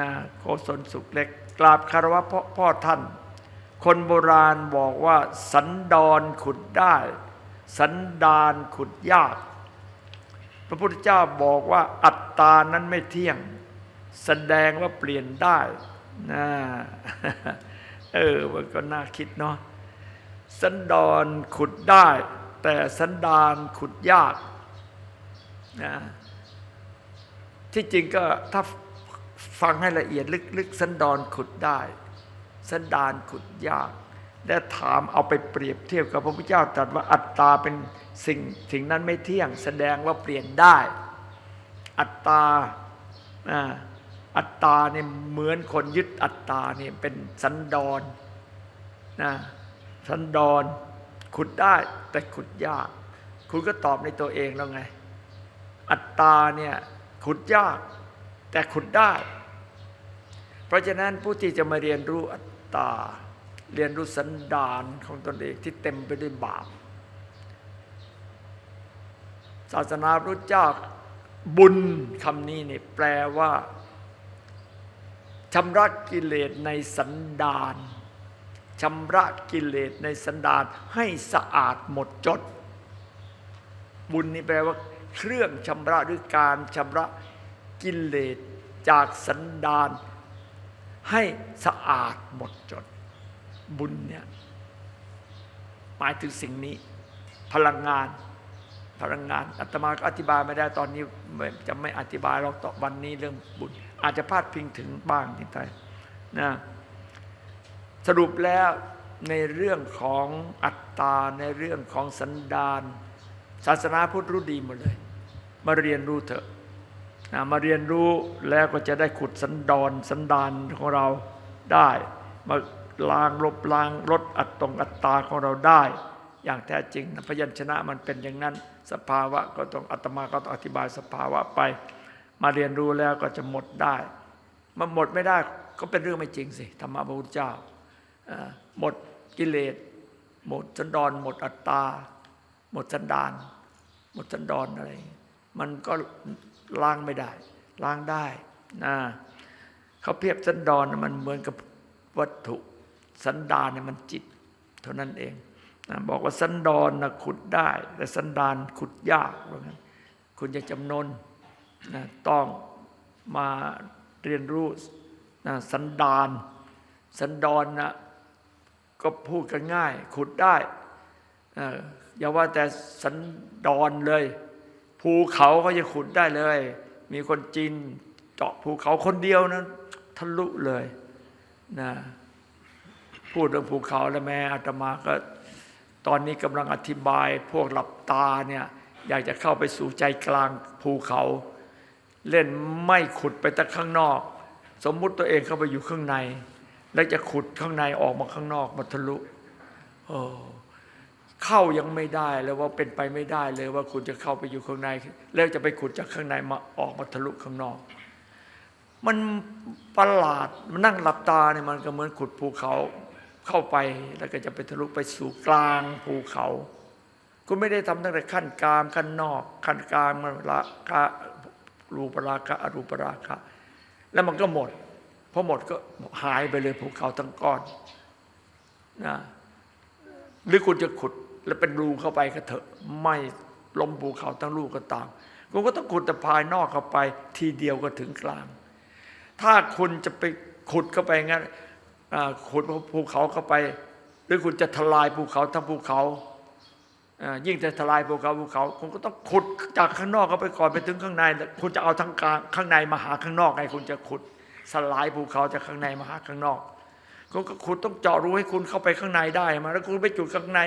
นะโกศลสุขเล็ก กราบคารวะพ่อพ่อท่าน คนโบราณบอกว่า สันดอนขุดได้ สันดานขุดยาก พระพุทธเจ้าบอกว่าอัตตานั้นไม่เที่ยง แสดงว่าเปลี่ยนได้นะเออมันก็น่าคิดเนาะสันดอนขุดได้ แต่สันดานขุดยากนะที่จริงก็ถ้า ฟังให้ละเอียดลึกๆสันดอนขุดได้ สันดานขุดยาก และถามเอาไปเปรียบเทียบกับพระพุทธเจ้าตรัสว่าอัตตาเป็นสิ่งสิ่งนั้นไม่เที่ยง แสดงว่าเปลี่ยนได้ อัตตาอัตตาเนี่ยเหมือนคนยึดอัตตาเนี่ยเป็นสันดอนนะสันดอนขุดได้แต่ขุดยาก คุณก็ตอบในตัวเองแล้วไง อัตตาเนี่ยขุดยาก แต่ขุดได้ เพราะฉะนั้นผู้ที่จะมาเรียนรู้อัตตา เรียนรู้สันดานของตนเองที่เต็มไปด้วยบาป ศาสนาพระเจ้าบุญคำนี้เนี่ยแปลว่าชำระกิเลสในสันดานชำระกิเลสในสันดานให้สะอาดหมดจด บุญนี่แปลว่า เครื่องชำระหรือการชำระ กิเลสจากสันดาน ให้สะอาดหมดจด บุญเนี่ยหมายถึงสิ่งนี้ พลังงาน พลังงานอาตมาก็อธิบายไม่ได้ตอนนี้จะไม่อธิบายเราต่อวันนี้เรื่องบุญ อาจจะพลาดพิงถึงบ้างนิดหน่อยนะสรุปแล้วในเรื่องของอัตตา ในเรื่องของสันดาน ศาสนาพุทธรู้ดีหมดเลย มาเรียนรู้เถอะ นะมาเรียนรู้แล้วก็จะได้ขุดสันดอนสันดานของเราได้ มาล้างลบล้างลดอัตตรงอัตตาของเราได้ อย่างแท้จริงนะพยัญชนะมันเป็นอย่างนั้น สภาวะก็ต้องอาตมาก็ต้องอธิบายสภาวะไป มาเรียนรู้แล้วก็จะหมดได้ มันหมดไม่ได้ก็เป็นเรื่องไม่จริงสิธรรมะพระพุทธเจ้าหมดกิเลส หมดสันดอน หมดอัตตา หมดสันดาน หมดสันดอนอะไร มันก็ ล้างไม่ได้ ล้างได้นะเขาเปรียบสันดอนมันเหมือนกับวัตถุสันดานเนี่ยมันจิต เท่านั้นเองนะบอกว่าสันดอนนะขุดได้ แต่สันดานขุดยากว่างั้นคุณจะจำนนนะต้องมาเรียนรู้นะสันดาน สันดอนนะก็พูดกันง่าย ขุดได้อย่าว่าแต่สันดอนเลย ภูเขาเขาจะขุดได้เลย มีคนจีนเจาะภูเขาคนเดียวนะทะลุเลยนะพูดเรื่องภูเขาแล้วแม่อาตมาก็ ตอนนี้กำลังอธิบายพวกหลับตาเนี่ยอยากจะเข้าไปสู่ใจกลางภูเขา เล่นไม่ขุดไปแต่ข้างนอก สมมุติตัวเองเข้าไปอยู่ข้างใน แล้วจะขุดข้างในออกมาข้างนอกมาทะลุโอ้ เข้ายังไม่ได้เลยว่าเป็นไปไม่ได้เลยว่าคุณจะเข้าไปอยู่ข้างใน แล้วจะไปขุดจากข้างในมาออกมาทะลุข้างนอก มันประหลาดมันนั่งหลับตาเนี่ยมันก็เหมือนขุดภูเขาเข้าไปแล้วก็จะไปทะลุไปสู่กลางภูเขาคุณไม่ได้ทำตั้งแต่ขั้นกลางขั้นนอก ขั้นกลางมันละกะรูปราคะอรูปราคะแล้วมันก็หมดพอหมดก็หายไปเลยภูเขาทั้งก้อนนะหรือคุณจะขุด แล้วเป็นรูเข้าไปก็เถอะไม่ล้มภูเขาทั้งลูกก็ตามคุณก็ต้องขุดแต่ภายนอกเข้าไป ทีเดียวก็ถึงกลาง ถ้าคุณจะไปขุดเข้าไปงั้นขุดภูเขาเข้าไป หรือคุณจะทลายภูเขาทั้งภูเขายิ่งจะทลายภูเขาภูเขาคุณก็ต้องขุดจากข้างนอกเข้าไปก่อนไปถึงข้างในคุณจะเอาทั้งกลางข้างในมาหาข้างนอกไงคุณจะขุดสลายภูเขาจากข้างในมาหาข้างนอก คุณก็ขุดต้องเจาะรูให้คุณเข้าไปข้างในได้มา แล้วคุณไปจุดข้างใน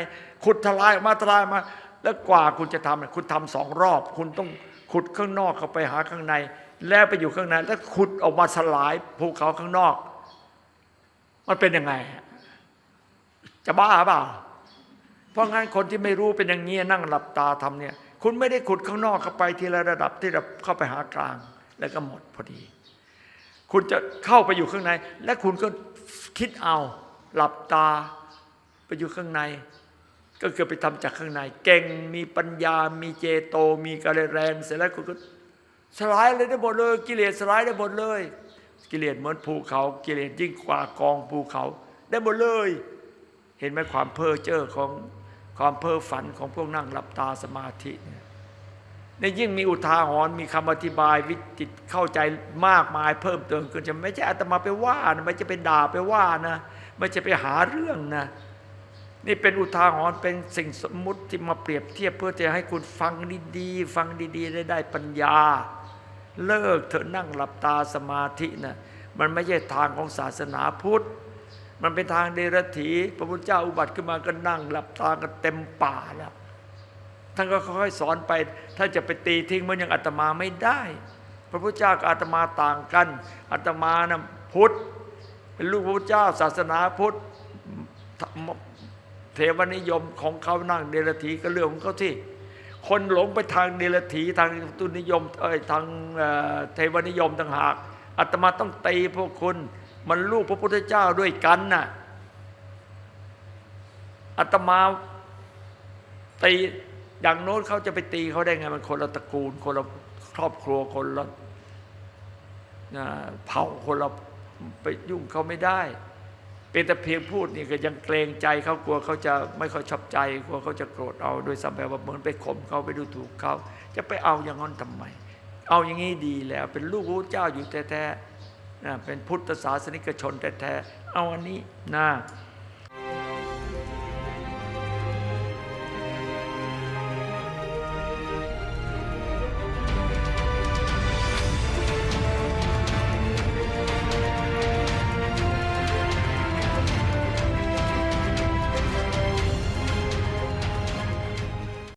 ขุดทลายออกมาทลายมา แล้วกว่าคุณจะทำเนี่ยคุณทำสองรอบ คุณต้องขุดข้างนอกเข้าไปหาข้างใน แล้วไปอยู่ข้างใน แล้วขุดออกมาสลายภูเขาข้างนอก มันเป็นยังไง จะบ้าเปล่า เพราะงั้นคนที่ไม่รู้เป็นอย่างนี้นั่งหลับตาทำเนี่ย คุณไม่ได้ขุดข้างนอกเข้าไปทีละระดับที่เราเข้าไปหากลาง แล้วก็หมดพอดี คุณจะเข้าไปอยู่ข้างใน และคุณก็คิดเอาหลับตาไปอยู่ข้างใน ก็คือไปทำจากข้างใน เก่งมีปัญญา มีเจโต มีกระแรงเสร็จแล้วคุณก็สลายเลยได้หมดเลย กิเลสสลายได้หมดเลย กิเลสเหมือนภูเขา กิเลสยิ่งกว่ากองภูเขา ได้หมดเลย เห็นไหมความเพ้อเจ้อของความเพ้อฝันของพวกนั่งหลับตาสมาธิเนี่ย นยิ่งมีอุทาหรณ์มีคำอธิบายวิจิตเข้าใจมากมายเพิ่มเติมขึ้นจะไม่ใช่อาตมาไปว่านะไม่ใช่ไปด่าไปว่านะไม่ใช่ไปหาเรื่องนะ นี่เป็นอุทาหรณ์เป็นสิ่งสมมุติที่มาเปรียบเทียบเพื่อจะให้คุณฟังดีๆฟังดีๆได้ได้ปัญญา เลิกเถอะนั่งหลับตาสมาธินะมันไม่ใช่ทางของศาสนาพุทธ มันเป็นทางเดรัจฉีพระพุทธเจ้าอุบัติขึ้นมาก็นั่งหลับตากันเต็มป่าแล้ว ท่านก็ค่อยๆสอนไป ถ้าจะไปตีทิ้งเมันอย่างอาตมาไม่ได้ พระพุทธเจ้ากับอาตมาต่างกันอาตมานะพุทธเป็นลูกพระพุทธเจ้า ศาสนาพุทธเทวนิยมของเขานั่งเดรัจฉีก็เรื่องของเขาที่ คนหลงไปทางเดรัจฉีทางตุนิยมเอ้ยทางเอ่อเทวนิยมต่างหากอาตมาต้องตีพวกคุณมันลูกพระพุทธเจ้าด้วยกันน่ะอาตมาตี อย่างโน้นเขาจะไปตีเขาได้ไงมันคนละตระกูล คนละครอบครัวคนละอ่าเผ่าคนละไปยุ่งเขาไม่ได้ เป็นแต่เพียงพูดนี่ก็ยังเกรงใจเขากลัวเขาจะไม่ค่อยชอบใจกลัวเขาจะโกรธเอาโดยสัมผัสว่าเหมือนไปข่มเขาไปดูถูกเขาจะไปเอาอย่างนั้นทำไมเอาอย่างนี้ดีแล้ว เป็นลูกพระเจ้าอยู่แท้ๆเป็นพุทธศาสนิกชนแท้ๆเอาอันนี้นะ